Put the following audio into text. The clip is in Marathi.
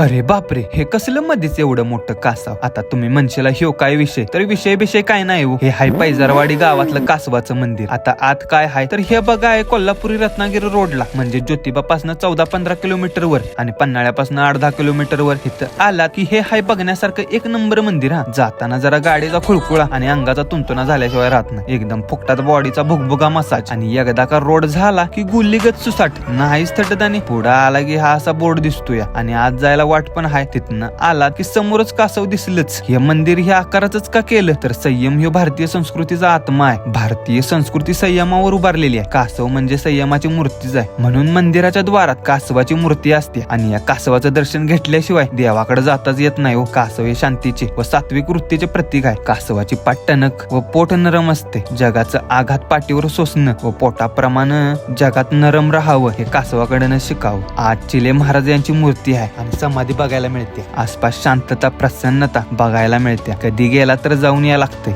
अरे बापरे हे कसलं मध्येच एवढं मोठं कासाव? आता तुम्ही म्हणशीला ह्यो काय विषय? तर विषय विषय काय नाही हो. हे. हाय पैजारवाडी गावातलं कासवाचं मंदिर. आता आत काय हाय? तर हे बघा आहे कोल्हापुरी रत्नागिरी रोडला. म्हणजे ज्योतिबापासून चौदा पंधरा किलोमीटर वर आणि पन्हाळ्यापासून अर्धा किलोमीटर वर इथं आला की हे हाय बघण्यासारखं एक नंबर मंदिर हा. जाताना जरा गाडीचा खुळकुळा आणि अंगाचा तुंतुना झाल्याशिवाय राहत नाही. एकदम फुकटात बॉडीचा भुगभुगा मसाज. आणि एकदा का रोड झाला की गुल्लीगत सुसाट. नाहीच थटत आणि पुढं आला की हा असा बोर्ड दिसतोय. आणि आज जायला वाट पण आहे तिथनं. आला की समोरच कासव दिसलंच. हे मंदिर हे आकाराच का केलं? तर संयम हे भारतीय संस्कृतीचा आत्मा आहे. भारतीय संस्कृती संयमावर उभारलेली आहे. कासव म्हणजे संयमाची मूर्तीच आहे. म्हणून मंदिराच्या द्वारात कासवाची मूर्ती असते. आणि या कासवाचं दर्शन घेतल्याशिवाय देवाकडे जाताच येत नाही. हो कासव हे शांतीचे व सात्विक वृत्तीचे प्रतीक आहे. कासवाची पाठ टणक व पोट नरम असते. जगाचं आघात पाठीवर सोसणं व पोटाप्रमाणे जगात नरम राहावं हे कासवाकडनं शिकावं. आज चिले महाराज यांची मूर्ती आहे. आणि समाधी बघायला मिळते. आसपास शांतता प्रसन्नता बघायला मिळते. कधी गेला तर जाऊन या लागते